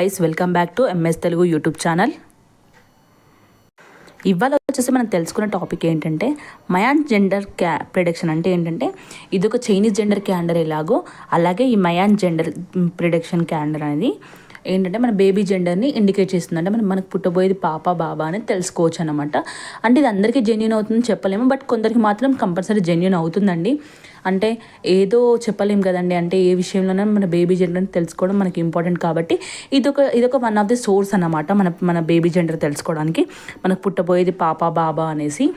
Guys welcome back to MS Telugu YouTube channel ఇవాళ వచ్చేసి మనం తెలుసుకున్న టాపిక్ ఏంటంటే మయాన్ జెండర్ క్యా ప్రిడక్షన్ అంటే ఏంటంటే ఇది ఒక చైనీస్ జెండర్ క్యాండర్ ఎలాగో అలాగే ఈ మయాన్ జెండర్ ప్రిడక్షన్ క్యాండర్ అనేది ఏంటంటే మన బేబీ జెండర్ని ఇండికేట్ చేస్తుంది. అంటే మనం మనకు పుట్టబోయేది పాప బాబా అని తెలుసుకోవచ్చు అనమాట అంటే ఇది అందరికీ జెన్యున్ అవుతుందని చెప్పలేము. బట్ కొందరికి మాత్రం కంపల్సరీ జెన్యున్ అవుతుందండి. అంటే ఏదో చెప్పలేం కదండి. అంటే ఏ విషయంలోనే మన బేబీ జెండర్ని తెలుసుకోవడం మనకి ఇంపార్టెంట్ కాబట్టి ఇదొక ఇదొక వన్ ఆఫ్ ది సోర్స్ అనమాట మన మన బేబీ జెండర్ తెలుసుకోవడానికి. మనకు పుట్టబోయేది పాప బాబా అనేసి.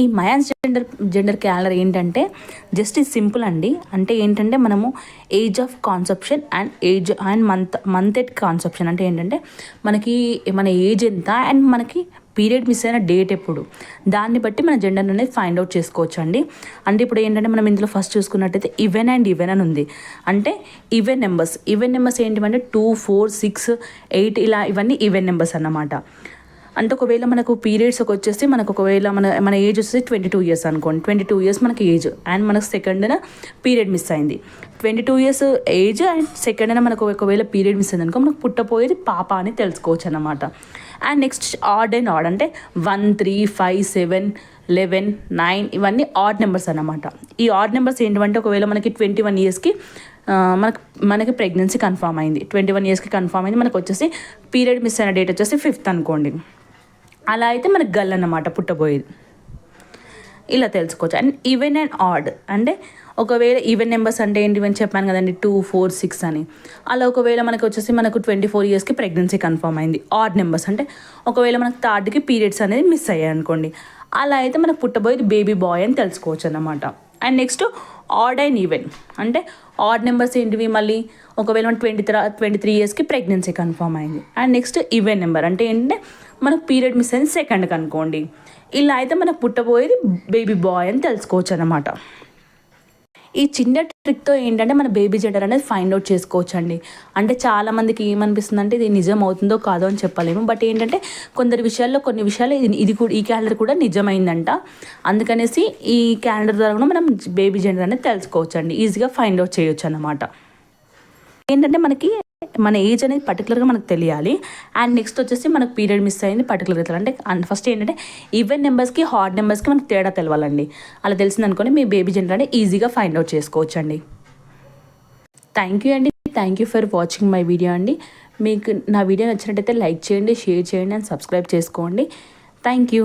ఈ మయాన్స్ జెండర్ జెండర్ క్యాలెండర్ ఏంటంటే జస్ట్ ఇది సింపుల్ అండి. అంటే ఏంటంటే మనము age of conception and age and month month at conception అంటే ఏంటంటే మనకి మన ఏజ్ ఎంత అండ్ మనకి పీరియడ్ మిస్ అయిన డేట్ ఎప్పుడు. దాన్ని బట్టి మన జెండర్ అనేది ఫైండ్ అవుట్ చేసుకోవచ్చు అండి అంటే ఇప్పుడు ఏంటంటే మనం ఇందులో ఫస్ట్ చూసుకున్నట్టయితే ఈవెన్ అండ్ ఈవెన్ అని ఉంది. అంటే ఈవెన్ నెంబర్స్ ఈవెన్ నెంబర్స్ ఏంటివంటే టూ ఫోర్ సిక్స్ ఎయిట్ ఇలా ఇవన్నీ ఈవెన్ నెంబర్స్ అన్నమాట. అంటే ఒకవేళ మనకు పీరియడ్స్ ఒక వచ్చేసి మనకు ఒకవేళ మన మన ఏజ్ వచ్చేసి ట్వంటీ టూ ఇయర్స్ అనుకోండి. ట్వంటీ టూ ఇయర్స్ మనకి ఏజ్ అండ్ మనకు సెకండ్న పీరియడ్ మిస్ అయింది. Twenty two years age and second అయినా మనకు ఒకవేళ పీరియడ్ మిస్ అయింది అనుకో మనకు పుట్టపోయేది పాప అని తెలుసుకోవచ్చు అనమాట and next odd and odd అంటే one three five seven eleven nine ఇవన్నీ ఆడ్ నెంబర్స్ అన్నమాట. ఈ ఆడ్ నెంబర్స్ ఏంటంటే ఒకవేళ మనకి ట్వంటీ వన్ ఇయర్స్కి మనకు మనకి ప్రెగ్నెన్సీ కన్ఫామ్ అయింది. ట్వంటీ వన్ ఇయర్స్కి కన్ఫామ్ అయింది. మనకు వచ్చేసి పీరియడ్ మిస్ అయిన డేట్ వచ్చేసి ఫిఫ్త్ అనుకోండి. అలా అయితే మనకు గల్ అన్నమాట పుట్టబోయేది. ఇలా తెలుసుకోవచ్చు. And even and odd. అంటే ఒకవేళ ఈవెన్ నెంబర్స్ అంటే ఏంటి అని చెప్పాను కదండి టూ ఫోర్ సిక్స్ అని. అలా ఒకవేళ మనకు వచ్చేసి మనకు ట్వంటీ ఫోర్ ఇయర్స్కి ప్రెగ్నెన్సీ కన్ఫర్మ్ అయింది. ఆడ్ నెంబర్స్ అంటే ఒకవేళ మనకు థర్డ్కి పీరియడ్స్ అనేది మిస్ అయ్యాయి అనుకోండి అలా అయితే మనకు పుట్టబోయేది బేబీ బాయ్ అని తెలుసుకోవచ్చు అన్నమాట. And next odd and even అంటే ఆడ్ నెంబర్స్ ఏంటివి మళ్ళీ? ఒకవేళ మన ట్వంటీ త్రీ ట్వంటీ త్రీ ఇయర్స్కి ప్రెగ్నెన్సీ కన్ఫర్మ్ అయింది. అండ్ నెక్స్ట్ ఈవెన్ నెంబర్ అంటే ఏంటంటే మనకు పీరియడ్ మిస్ అయింది సెకండ్ కనుకోండి ఇలా అయితే మనకు పుట్టబోయేది బేబీ బాయ్ అని తెలుసుకోవచ్చు అనమాట ఈ చిన్న ట్రిక్తో ఏంటంటే మన బేబీ జెండర్ అనేది ఫైండ్ అవుట్ చేసుకోవచ్చు అండి అంటే చాలామందికి ఏమనిపిస్తుంది అంటే ఇది నిజం అవుతుందో కాదో అని చెప్పలేము. బట్ ఏంటంటే కొందరి విషయాల్లో కొన్ని విషయాలు ఇది ఇది కూడా ఈ క్యాలెండర్ కూడా నిజమైందంట. అందుకనేసి ఈ క్యాలెండర్ ద్వారా కూడా మనం బేబీ జెండర్ అనేది తెలుసుకోవచ్చు అండి ఈజీగా ఫైండ్ అవుట్ చేయొచ్చు అన్నమాట ఏంటంటే మనకి మన ఏజ్ అనేది పర్టికులర్గా మనకు తెలియాలి. అండ్ నెక్స్ట్ వచ్చేసి మనకు పీరియడ్ మిస్ అయింది పర్టికులర్గా అంటే ఫస్ట్ ఏంటంటే ఈవెన్ నెంబర్స్కి హార్డ్ నెంబర్స్కి మనకు తేడా తెలవాలండి. అలా తెలిసిందనుకోని మీ బేబీ జెండర్ అనేది ఈజీగా ఫైండ్ అవుట్ చేసుకోవచ్చు అండి థ్యాంక్ యూ అండి. Thank you for watching my video అండి. మీకు నా వీడియో నచ్చినట్టయితే లైక్ చేయండి షేర్ చేయండి అండ్ సబ్స్క్రైబ్ చేసుకోండి. Thank you